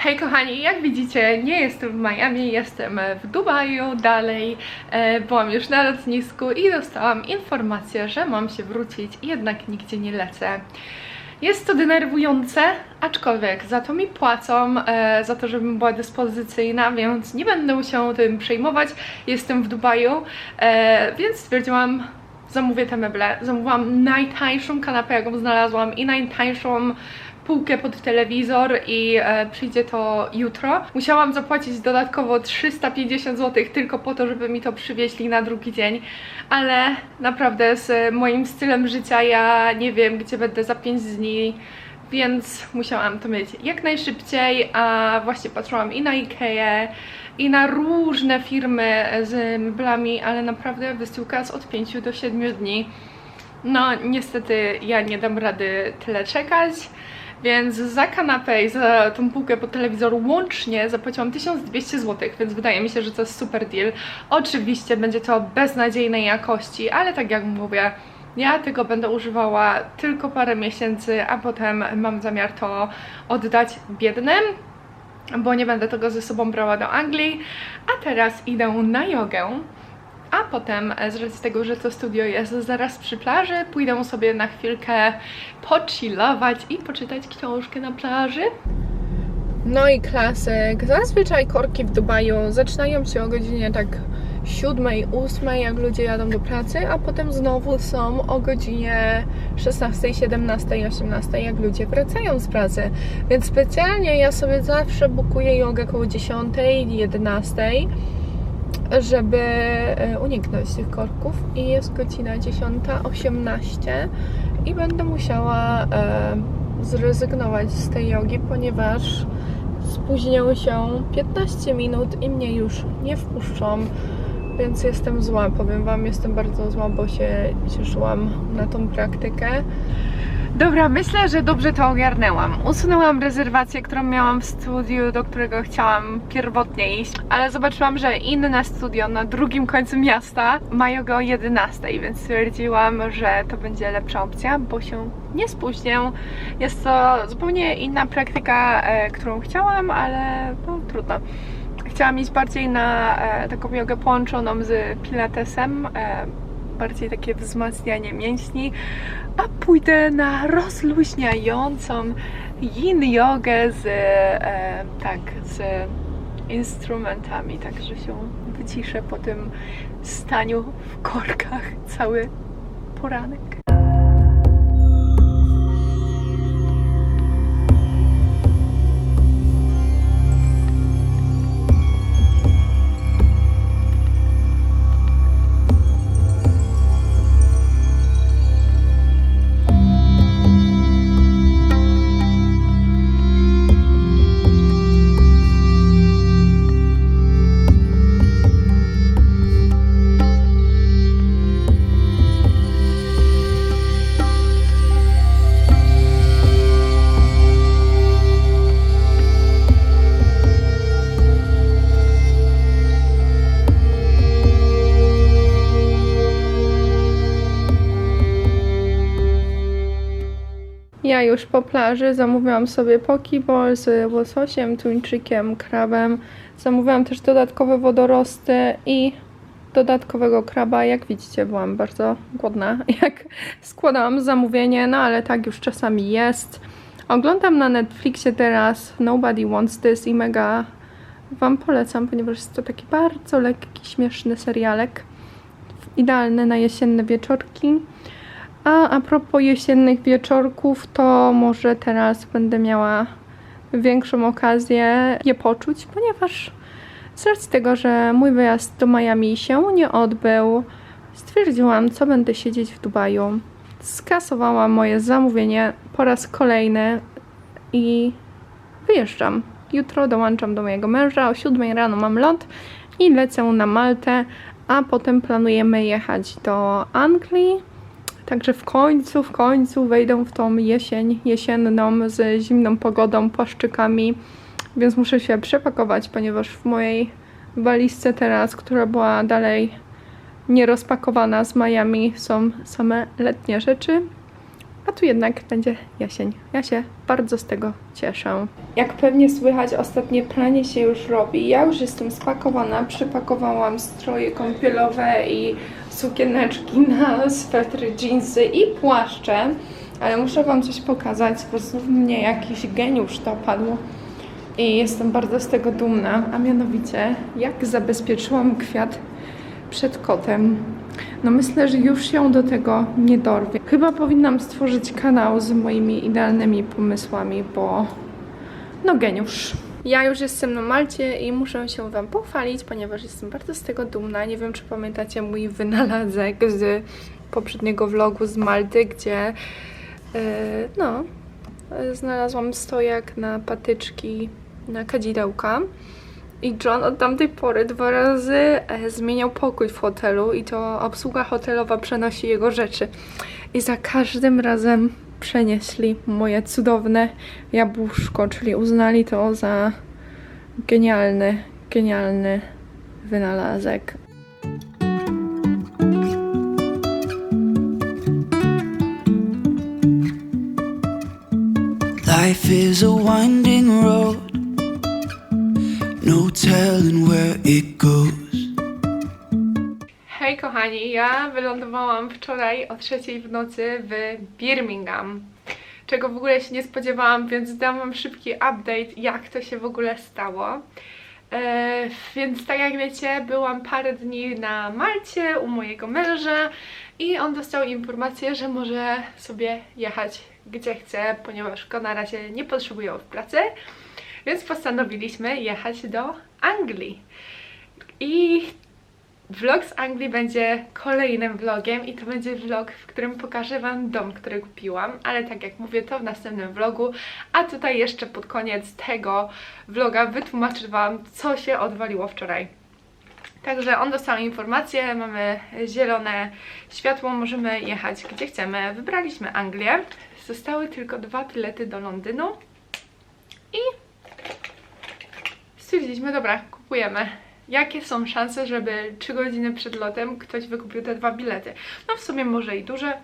Hej kochani, jak widzicie, nie jestem w Miami, jestem w Dubaju dalej. E, byłam już na lotnisku i dostałam informację, że mam się wrócić jednak nigdzie nie lecę. Jest to denerwujące, aczkolwiek za to mi płacą, e, za to, żebym była dyspozycyjna, więc nie będę się tym przejmować. Jestem w Dubaju, e, więc stwierdziłam, zamówię te meble. Zamówiłam najtańszą kanapę, jaką znalazłam i najtańszą półkę pod telewizor i e, przyjdzie to jutro. Musiałam zapłacić dodatkowo 350 zł tylko po to, żeby mi to przywieźli na drugi dzień, ale naprawdę z moim stylem życia ja nie wiem, gdzie będę za 5 dni, więc musiałam to mieć jak najszybciej, a właśnie patrzyłam i na Ikea, i na różne firmy z meblami, ale naprawdę wysyłka jest od 5 do 7 dni. No, niestety ja nie dam rady tyle czekać, więc za kanapę i za tą półkę po telewizor łącznie zapłaciłam 1200 zł, więc wydaje mi się, że to jest super deal. Oczywiście będzie to beznadziejnej jakości, ale tak jak mówię, ja tego będę używała tylko parę miesięcy, a potem mam zamiar to oddać biednym bo nie będę tego ze sobą brała do Anglii. A teraz idę na jogę. A potem, e, z racji tego, że to studio jest zaraz przy plaży, pójdę sobie na chwilkę pochillować i poczytać książkę na plaży. No i klasyk. Zazwyczaj korki w Dubaju zaczynają się o godzinie tak 7, 8, jak ludzie jadą do pracy, a potem znowu są o godzinie 16, 17, 18, jak ludzie wracają z pracy. Więc specjalnie ja sobie zawsze bukuję jogę około 10, 11 żeby e, uniknąć tych korków i jest godzina 10.18 i będę musiała e, zrezygnować z tej jogi, ponieważ spóźniały się 15 minut i mnie już nie wpuszczą, więc jestem zła, powiem Wam, jestem bardzo zła, bo się cieszyłam na tą praktykę. Dobra, myślę, że dobrze to ogarnęłam. Usunęłam rezerwację, którą miałam w studiu, do którego chciałam pierwotnie iść, ale zobaczyłam, że inne studio na drugim końcu miasta mają go o 11, więc stwierdziłam, że to będzie lepsza opcja, bo się nie spóźnię. Jest to zupełnie inna praktyka, e, którą chciałam, ale no trudno. Chciałam iść bardziej na e, taką jogę połączoną z pilatesem, e, bardziej takie wzmacnianie mięśni, a pójdę na rozluźniającą yin jogę z, e, tak, z instrumentami, także się wyciszę po tym staniu w korkach cały poranek. Ja już po plaży zamówiłam sobie pokeball z łososiem, tuńczykiem, krabem. Zamówiłam też dodatkowe wodorosty i dodatkowego kraba. Jak widzicie, byłam bardzo głodna, jak składałam zamówienie, no ale tak już czasami jest. Oglądam na Netflixie teraz Nobody Wants This i mega Wam polecam, ponieważ jest to taki bardzo lekki, śmieszny serialek. Idealny na jesienne wieczorki. A a propos jesiennych wieczorków, to może teraz będę miała większą okazję je poczuć, ponieważ z racji tego, że mój wyjazd do Miami się nie odbył, stwierdziłam, co będę siedzieć w Dubaju. Skasowałam moje zamówienie po raz kolejny i wyjeżdżam. Jutro dołączam do mojego męża, o 7 rano mam lot i lecę na Maltę, a potem planujemy jechać do Anglii Także w końcu, w końcu wejdę w tą jesień, jesienną z zimną pogodą, płaszczykami, więc muszę się przepakować, ponieważ w mojej walizce teraz, która była dalej nierozpakowana z Miami, są same letnie rzeczy. a tu jednak będzie jesień. Ja się bardzo z tego cieszę. Jak pewnie słychać, ostatnie pranie się już robi. Ja już jestem spakowana, przypakowałam stroje kąpielowe i sukieneczki na swetry, jeansy i płaszcze. Ale muszę Wam coś pokazać, bo znów mnie jakiś geniusz dopadł. I jestem bardzo z tego dumna, a mianowicie jak zabezpieczyłam kwiat przed kotem. No myślę, że już się do tego nie dorwie. Chyba powinnam stworzyć kanał z moimi idealnymi pomysłami, bo no geniusz. Ja już jestem na Malcie i muszę się Wam pochwalić, ponieważ jestem bardzo z tego dumna. Nie wiem, czy pamiętacie mój wynalazek z poprzedniego vlogu z Malty, gdzie yy, no, znalazłam stojak na patyczki, na kadzidełka. I John od tamtej pory dwa razy e, zmieniał pokój w hotelu i to obsługa hotelowa przenosi jego rzeczy. I za każdym razem przenieśli moje cudowne jabłuszko, czyli uznali to za genialny, genialny wynalazek. Life is a winding road, no telling where it goes. Kochani, ja wylądowałam wczoraj o trzeciej w nocy w Birmingham, czego w ogóle się nie spodziewałam, więc dam wam szybki update, jak to się w ogóle stało. E, więc tak jak wiecie, byłam parę dni na Malcie u mojego męża i on dostał informację, że może sobie jechać gdzie chce, ponieważ go na razie nie potrzebują w pracy, więc postanowiliśmy jechać do Anglii. I Vlog z Anglii będzie kolejnym vlogiem i to będzie vlog, w którym pokażę Wam dom, który kupiłam, ale tak jak mówię, to w następnym vlogu, a tutaj jeszcze pod koniec tego vloga wytłumaczę Wam, co się odwaliło wczoraj. Także on dostał informację, mamy zielone światło, możemy jechać gdzie chcemy. Wybraliśmy Anglię, zostały tylko dwa bilety do Londynu i stwierdziliśmy, dobra, kupujemy. Jakie są szanse, żeby 3 godziny przed lotem ktoś wykupił te dwa bilety? No w sumie może i duże,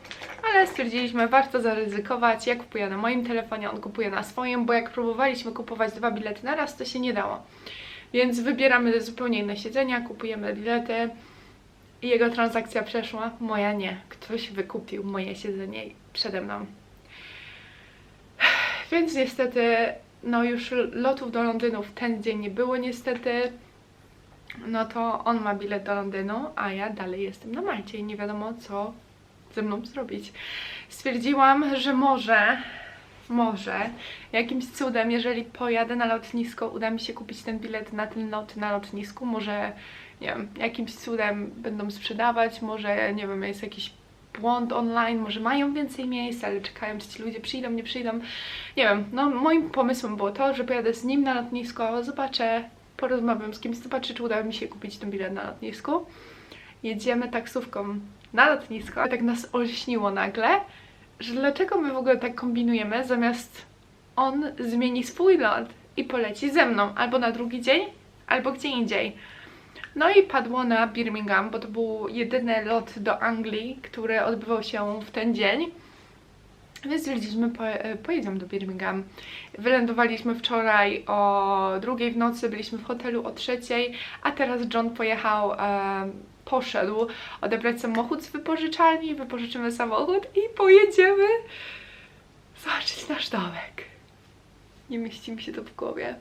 ale stwierdziliśmy, warto zaryzykować. Ja kupuję na moim telefonie, on kupuje na swoim, bo jak próbowaliśmy kupować dwa bilety na raz, to się nie dało. Więc wybieramy zupełnie inne siedzenia, kupujemy bilety i jego transakcja przeszła, moja nie. Ktoś wykupił moje siedzenie przede mną. Więc niestety, no już lotów do Londynu w ten dzień nie było niestety. No to on ma bilet do Londynu, a ja dalej jestem na Malcie i nie wiadomo co ze mną zrobić. Stwierdziłam, że może, może jakimś cudem, jeżeli pojadę na lotnisko, uda mi się kupić ten bilet na ten lot na lotnisku, może nie wiem, jakimś cudem będą sprzedawać, może nie wiem, jest jakiś błąd online, może mają więcej miejsc, ale czekają, czy ci ludzie przyjdą, nie przyjdą. Nie wiem, no moim pomysłem było to, że pojadę z nim na lotnisko, zobaczę, porozmawiam z kimś, zobaczę, czy uda mi się kupić ten bilet na lotnisku. Jedziemy taksówką na lotnisko. Tak nas olśniło nagle, że dlaczego my w ogóle tak kombinujemy, zamiast on zmieni swój lot i poleci ze mną albo na drugi dzień, albo gdzie indziej. No i padło na Birmingham, bo to był jedyny lot do Anglii, który odbywał się w ten dzień. Więc stwierdziliśmy, po, e, pojedziemy do Birmingham. Wylądowaliśmy wczoraj o drugiej w nocy, byliśmy w hotelu o trzeciej, a teraz John pojechał, e, poszedł odebrać samochód z wypożyczalni, wypożyczymy samochód i pojedziemy zobaczyć nasz domek. Nie mieści mi się to w głowie.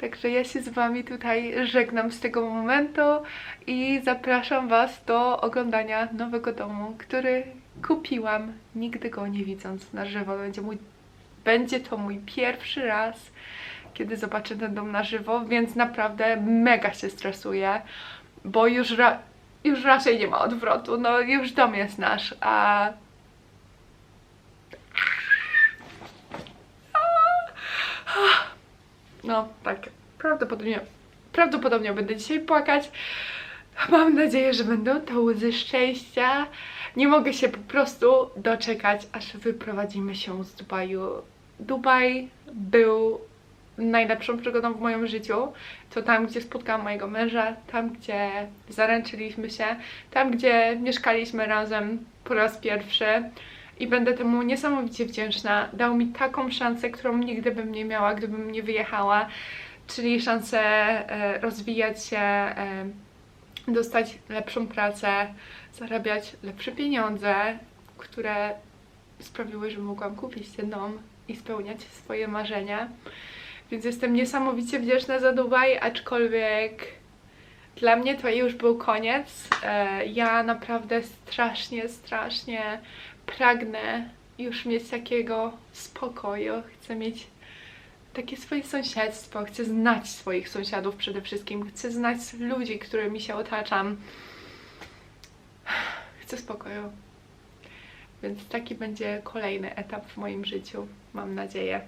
Także ja się z Wami tutaj żegnam z tego momentu i zapraszam Was do oglądania nowego domu, który kupiłam, nigdy go nie widząc na żywo. Będzie, mój, będzie to mój pierwszy raz, kiedy zobaczę ten dom na żywo, więc naprawdę mega się stresuję, bo już, ra już raczej nie ma odwrotu. No już dom jest nasz, a No, tak. Prawdopodobnie, prawdopodobnie będę dzisiaj płakać. Mam nadzieję, że będą to łzy szczęścia. Nie mogę się po prostu doczekać, aż wyprowadzimy się z Dubaju. Dubaj był najlepszą przygodą w moim życiu. To tam, gdzie spotkałam mojego męża, tam, gdzie zaręczyliśmy się, tam, gdzie mieszkaliśmy razem po raz pierwszy. I będę temu niesamowicie wdzięczna. Dał mi taką szansę, którą nigdy bym nie miała, gdybym nie wyjechała. Czyli szansę e, rozwijać się, e, dostać lepszą pracę, zarabiać lepsze pieniądze, które sprawiły, że mogłam kupić ten dom i spełniać swoje marzenia. Więc jestem niesamowicie wdzięczna za Dubaj, aczkolwiek dla mnie to już był koniec. E, Ja naprawdę strasznie, strasznie pragnę już mieć takiego spokoju. Chcę mieć takie swoje sąsiedztwo, chcę znać swoich sąsiadów przede wszystkim, chcę znać ludzi, którymi się otaczam. Chcę spokoju. Więc taki będzie kolejny etap w moim życiu, mam nadzieję.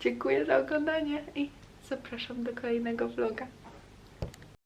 Dziękuję za oglądanie i zapraszam do kolejnego vloga.